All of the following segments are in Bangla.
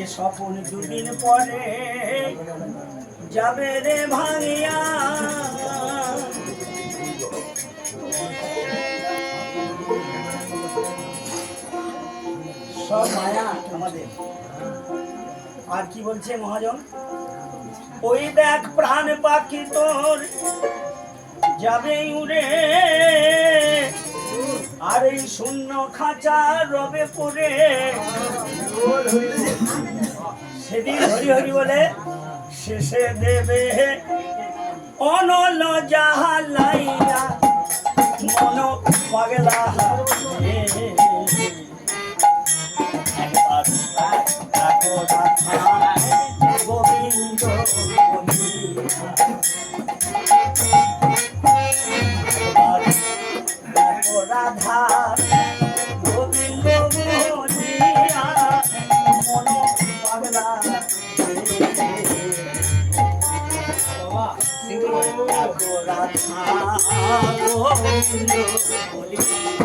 এ স্বপন দুদিন পরে যাবে রে ভাঙিয়া। সব মায়া আমাদের আর কি বলছে মহাজন? ওই দেখ প্রাণ পাখি তোর যাবে উড়ে। খাঁচা রবে পড়ে সেদিন হরি হরি বলে শেষে দেবে অনল জাহালাইয়া মন পাগলা গোবিন্দ রাধা, গোবিন্দ বলিয়া।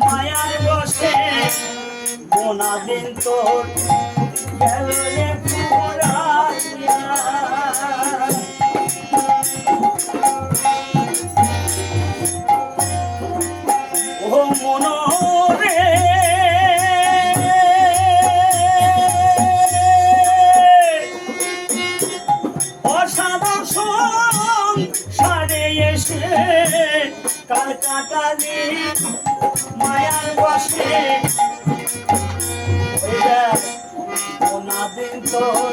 মায়ার বসে বোনা দিন তোর। গেল কাটালি মায়ার বসে ওনাদের তোর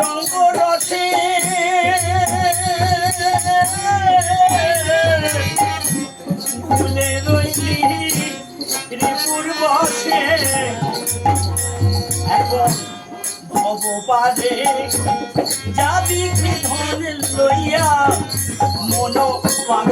রঙ্গ রসে ভুলে রইলি ত্রিপুর বসে। এখন ভবপাদে যাবি ধন লইয়া মন পাগলা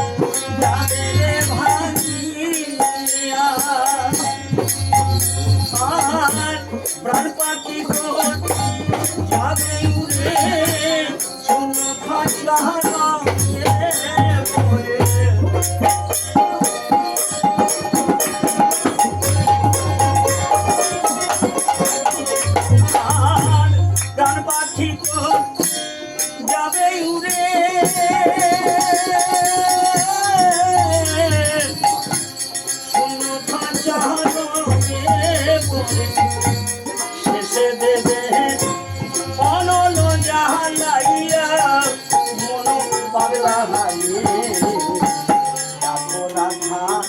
যাবে রাধা